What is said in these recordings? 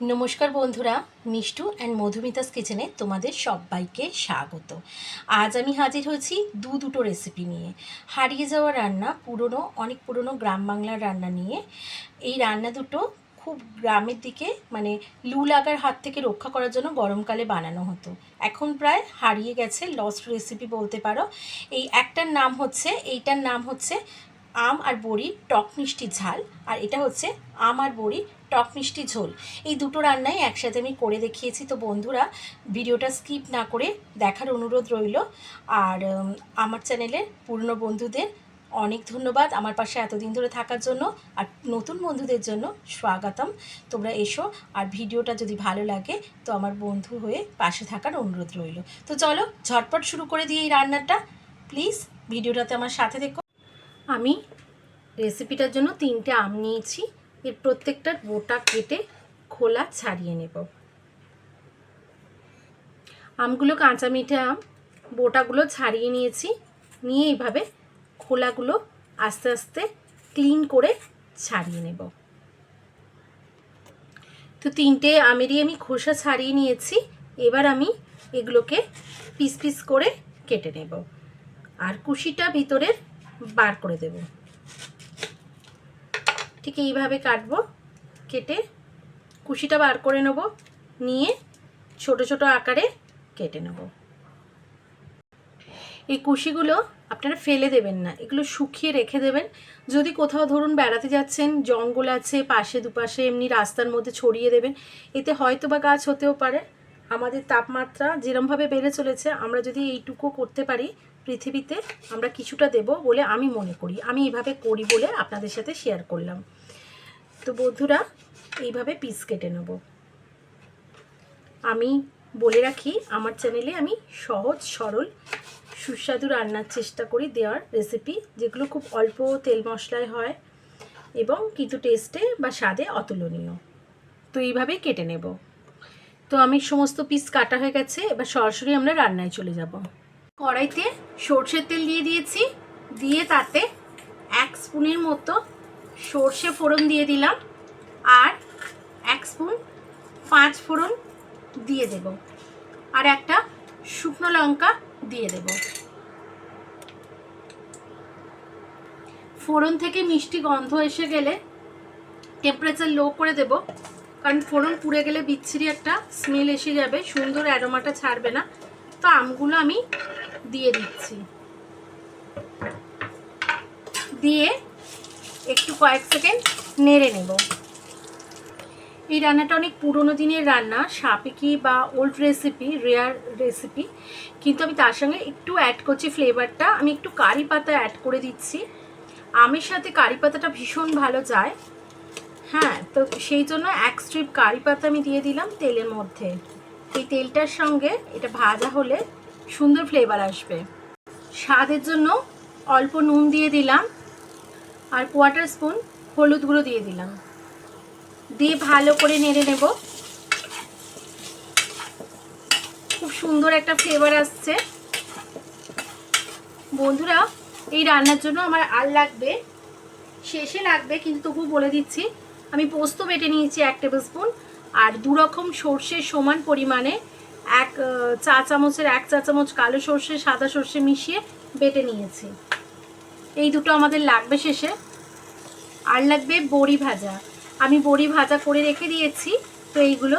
নমস্কার বন্ধুরা, মিষ্টু অ্যান্ড মধুমিতাস কিচেনে তোমাদের সবাইকে স্বাগত। আজ আমি হাজির হয়েছি দু দুটো রেসিপি নিয়ে। হারিয়ে যাওয়া রান্না, পুরনো, অনেক পুরনো গ্রাম বাংলার রান্না নিয়ে। এই রান্না দুটো খুব গ্রামের দিকে মানে লু লাগার হাত থেকে রক্ষা করার জন্য গরমকালে বানানো হতো। এখন প্রায় হারিয়ে গেছে লস্ট রেসিপি বলতে পারো। এই একটার নাম হচ্ছে, এইটার নাম হচ্ছে আম আর বড়ি টক মিষ্টি ঝাল, আর এটা হচ্ছে আম আর বড়ি টক মিষ্টি ঝোল। এই দুটো রান্নাই একসাথে আমি করে দেখিয়েছি, তো বন্ধুরা ভিডিওটা স্কিপ না করে দেখার অনুরোধ রইল। আর আমার চ্যানেলের পুরনো বন্ধুদের অনেক ধন্যবাদ আমার পাশে এতদিন ধরে থাকার জন্য, আর নতুন বন্ধুদের জন্য স্বাগতম। তোমরা এসো, আর ভিডিওটা যদি ভালো লাগে তো আমার বন্ধু হয়ে পাশে থাকার অনুরোধ রইল। তো চলো ঝটপট শুরু করে দিই এই রান্নাটা। প্লিজ ভিডিওটাতে আমার সাথে দেখো। আমি রেসিপিটার জন্য তিনটে আম নিয়েছি। এর প্রত্যেকটার বোটা কেটে খোলা ছাড়িয়ে নেব। আমগুলো কাঁচা মিঠে আম, বোটাগুলো ছাড়িয়ে নিয়েছি। নিয়ে এইভাবে খোলাগুলো আস্তে আস্তে ক্লিন করে ছাড়িয়ে নেব। তো তিনটে আমেরই আমি খোসা ছাড়িয়ে নিয়েছি। এবার আমি এগুলোকে পিস পিস করে কেটে নেব। আর কুশিটা ভিতরের বার করে দেব। ঠিক এইভাবে কাটবো, কেটে কুশিটা বার করে নেব, নিয়ে ছোট ছোট আকারে কেটে নেব। এই কুশিগুলো আপনারা ফেলে দেবেন না, এগুলো শুকিয়ে রেখে দেবেন। যদি কোথাও ধরুন বেড়াতে যাচ্ছেন, জঙ্গল আছে, পাশে দুপাশে এমনি রাস্তার মধ্যে ছড়িয়ে দেবেন, এতে হয়তো বা গাছ হতেও পারে। আমাদের তাপমাত্রা যেরমভাবে বেড়ে চলেছে, আমরা যদি এইটুকু করতে পারি পৃথিবীতে, আমরা কিছুটা দেব বলে আমি মনে করি। আমি এইভাবে করি বলে আপনাদের সাথে শেয়ার করলাম। তো বন্ধুরা, এইভাবে পিস কেটে নেব। আমি বলে রাখি, আমার চ্যানেলে আমি সহজ, সরল, সুস্বাদু রান্নার চেষ্টা করি দেওয়ার রেসিপি যেগুলো খুব অল্প তেল মশলায় হয় এবং কিন্তু টেস্টে বা স্বাদে অতুলনীয়। তো এইভাবেই কেটে নেব। তো আমি সমস্ত পিস কাটা হয়ে গেছে, এবার সরাসরি আমরা রান্নায় চলে যাব। কড়াইতে সর্ষের তেল দিয়ে দিয়েছি, দিয়ে তাতে এক স্পুনের মতো সর্ষে ফোড়ন দিয়ে দিলাম, আর এক স্পুন পাঁচ ফোড়ন দিয়ে দেব, আর একটা শুকনো লঙ্কা দিয়ে দেব। ফোড়ন থেকে মিষ্টি গন্ধ এসে গেলে টেম্পারেচার লো করে দেব কারণ ফোড়ন পুড়ে গেলে বিচ্ছিরি একটা স্মেল এসে যাবে, সুন্দর অ্যারোমাটা ছাড়বে না। তো আমগুলো আমি দিয়ে দিচ্ছি। দিয়ে একটু কয়েক সেকেন্ড নেড়ে নেব। এই রান্নাটা অনেক পুরনো দিনের রান্না, সাপেকি বা ওল্ড রেসিপি রেয়ার রেসিপি কিন্তু আমি তার সঙ্গে একটু অ্যাড করছি ফ্লেভারটা আমি একটু কারি পাতা অ্যাড করে দিচ্ছি। আমের সাথে কারি পাতাটা ভীষণ ভালো যায়। হ্যাঁ তো সেই জন্য এক স্ট্রিপ কারি পাতা আমি দিয়ে দিলাম তেলের মধ্যে। এই তেলটার সঙ্গে এটা ভাজা হলে সুন্দর ফ্লেভার আসবে। স্বাদের জন্য অল্প নুন দিয়ে দিলাম আর কোয়াটার স্পুন হলুদ গুঁড়ো দিয়ে দিলাম। দিয়ে ভালো করে নেড়ে নেব। খুব সুন্দর একটা ফ্লেভার আসছে। বন্ধুরা, এই রান্নার জন্য আমার আর লাগবে, শেষে লাগবে, কিন্তু তবু বলে দিচ্ছি আমি পোস্ত বেটে নিয়েছি এক টেবিল স্পুন আর দু রকম সর্ষে সমান পরিমাণে এক চা চামচের এক চা চামচ কালো সর্ষে, সাদা সর্ষে মিশিয়ে বেটে নিয়েছি। এই দুটো আমাদের লাগবে শেষে। আর লাগবে বড়ি ভাজা। আমি বড়ি ভাজা করে রেখে দিয়েছি, তো এইগুলো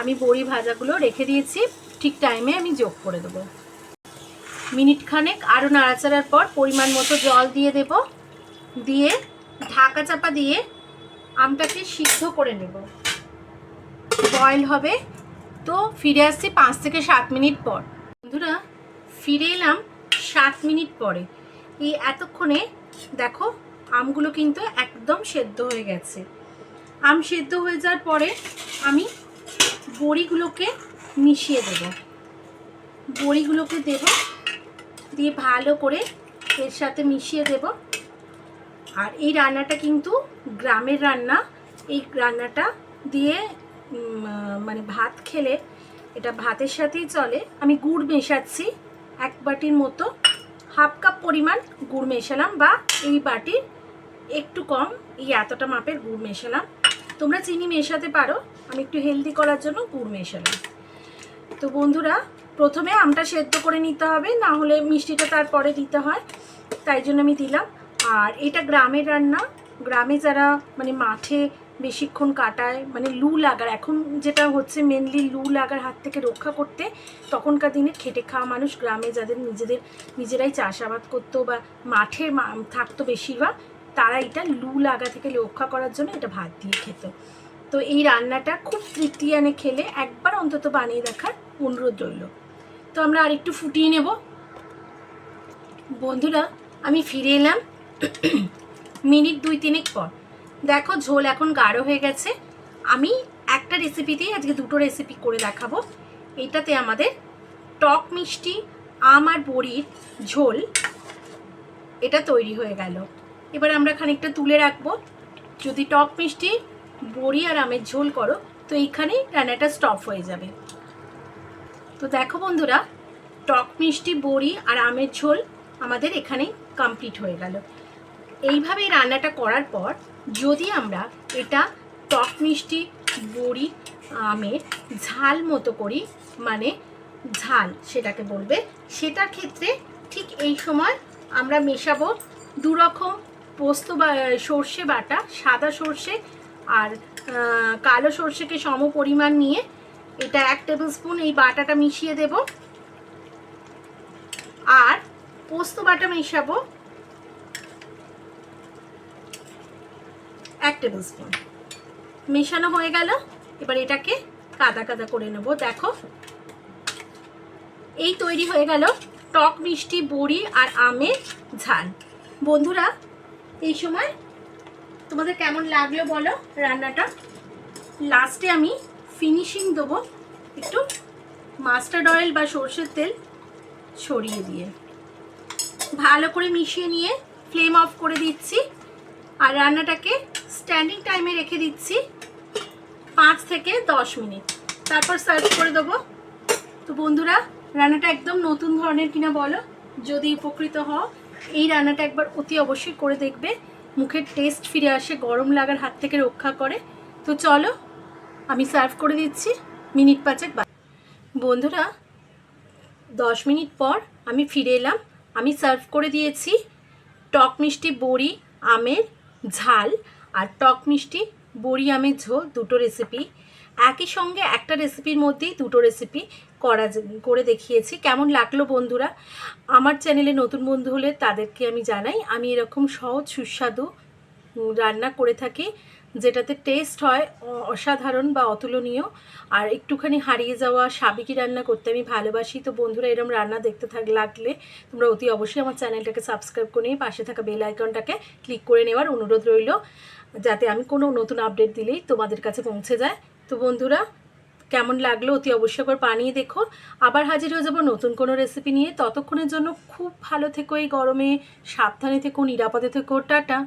আমি বড়ি ভাজাগুলো রেখে দিয়েছি। ঠিক টাইমে আমি যোগ করে দেবো। মিনিট খানেক আরও নাড়াচাড়ার পর পরিমাণ মতো জল দিয়ে দেব। দিয়ে ঢাকা চাপা দিয়ে আমটাকে সিদ্ধ করে নেব। বয়েল হবে। তো ফিরে আসছি পাঁচ থেকে সাত মিনিট পর। বন্ধুরা, ফিরে এলাম সাত মিনিট পরে। এই এতক্ষণে দেখো, আমগুলো কিন্তু একদম সেদ্ধ হয়ে গেছে। আম সেদ্ধ হয়ে যাওয়ার পরে আমি বড়িগুলোকে মিশিয়ে দেব। বড়িগুলোকে দেব, দিয়ে ভালো করে এর সাথে মিশিয়ে দেব। আর এই রান্নাটা কিন্তু গ্রামের রান্না। এই রান্নাটা দিয়ে মানে ভাত খেলে এটা ভাতের সাথেই চলে। আমি গুড় মেশাচ্ছি, এক বাটির মতো। হাফ কাপ পরিমাণ গুড় মেশালাম বা এই বাটির একটু কম, এই এতটা মাপের গুড় মেশালাম। তোমরা চিনি মেশাতে পারো, আমি একটু হেলদি করার জন্য গুড় মেশালাম। তো বন্ধুরা, প্রথমে আমটা সেদ্ধ করে নিতে হবে, না হলে মিষ্টিটা তারপরে দিতে হয়। তাই জন্য আমি দিলাম আর এটা গ্রামের রান্না। গ্রামে যারা মানে মাঠে বেশিক্ষণ কাটায় মানে লু লাগার, এখন যেটা হচ্ছে মেনলি লু লাগার হাত থেকে রক্ষা করতে, তখনকার দিনে খেটে খাওয়া মানুষ গ্রামে যাদের নিজেদের, নিজেরাই চাষাবাদ করতো বা মাঠে থাকতো বেশিরভাগ, তারা এটা লু লাগা থেকে রক্ষা করার জন্য এটা ভাত দিয়ে খেত। তো এই রান্নাটা খুব তৃপ্তি আনে খেলে, একবার অন্তত বানিয়ে দেখার অনুরোধ রইল। তো আমরা আরেকটু ফুটিয়ে নেব। বন্ধুরা, আমি ফিরে এলাম। মিনিট দুই তিনেক পর। দেখো ঝোল এখন গাঢ় হয়ে গেছে। আমি একটা রেসিপিতেই আজকে দুটো রেসিপি করে দেখাবো। এটাতে আমাদের টক মিষ্টি, আম আর বড়ির ঝোল এটা তৈরি হয়ে গেল। এবার আমরা খানিকটা তুলে রাখব। যদি টক মিষ্টি, বড়ি আর আমের ঝোল করো, তো এইখানেই রান্নাটা স্টপ হয়ে যাবে। তো দেখো বন্ধুরা, টক মিষ্টি, বড়ি আর আমের ঝোল আমাদের এখানেই কমপ্লিট হয়ে গেল। এইভাবে এই রান্নাটা করার পর যদি আমরা এটা টক মিষ্টি, বড়ি, আমের ঝাল মতো করি মানে ঝাল সেটাকে বলবে, সেটার ক্ষেত্রে ঠিক এই সময় আমরা মেশাবো দু রকম পোস্ত বা, সর্ষে বাটা, সাদা সর্ষে আর কালো সর্ষেকে সম পরিমাণ নিয়ে এটা এক টেবিল স্পুন এই বাটাটা মিশিয়ে দেব। আর পোস্ত বাটা মেশাবো এক টেবিল স্পুন মেশানো হয়ে গেল। এবার এটাকে কাদা কাদা করে নেব। দেখো, এই তৈরি হয়ে গেল টক মিষ্টি, বড়ি আর আমের ঝাল। বন্ধুরা, এই সময় তোমাদের কেমন লাগল বলো রান্নাটা? লাস্টে আমি ফিনিশিং দেবো একটু মাস্টার্ড অয়েল বা সর্ষের তেল ছড়িয়ে দিয়ে। ভালো করে মিশিয়ে নিয়ে ফ্লেম অফ করে দিচ্ছি। আর রান্নাটাকে স্ট্যান্ডিং টাইমে রেখে দিচ্ছি পাঁচ থেকে দশ মিনিট। তারপর সার্ভ করে দেবো। তো বন্ধুরা, রান্নাটা একদম নতুন ধরনের কিনা বলো? যদি উপকৃত হও, এই রান্নাটা একবার অতি অবশ্যই করে দেখবে। মুখের টেস্ট ফিরে আসে, গরম লাগার হাত থেকে রক্ষা করে। তো চলো, আমি সার্ভ করে দিচ্ছি, মিনিট পাঁচেক বন্ধুরা, দশ মিনিট পর আমি ফিরে এলাম। আমি সার্ভ করে দিয়েছি টক মিষ্টি বড়ি, আমের ঝাল আর টক মিষ্টি, বড়ি আমের ঝোল দুটো রেসিপি একই সঙ্গে একটা রেসিপির মধ্যেই দুটো রেসিপি করা করে দেখিয়েছি। কেমন লাগল বন্ধুরা? আমার চ্যানেলে নতুন বন্ধু হলে তাদেরকে আমি জানাই, আমি এরকম সহজ সুস্বাদু রান্না করে থাকি, যেটাতে টেস্ট হয় অসাধারণ বা অতুলনীয়। আর একটুখানি হারিয়ে যাওয়া সাবিকি রান্না করতে আমি ভালোবাসি। তো বন্ধুরা এরকম রান্না দেখতে থাক, লাগলে তোমরা অতি অবশ্যই আমার চ্যানেলটাকে সাবস্ক্রাইব করে নিয়ে পাশে থাকা বেল আইকনটাকে ক্লিক করে নেওয়ার অনুরোধ রইল, যাতে আমি কোনো নতুন আপডেট দিলেই তোমাদের কাছে পৌঁছে যায়। তো বন্ধুরা, কেমন লাগল অতি অবশ্যই একবার বানিয়ে দেখো। আবার হাজির হয়ে যাব নতুন কোনো রেসিপি নিয়ে। ততক্ষণের জন্য খুব ভালো থেকো এই গরমে, সাবধানে থেকো, নিরাপদে থেকো। টাটা!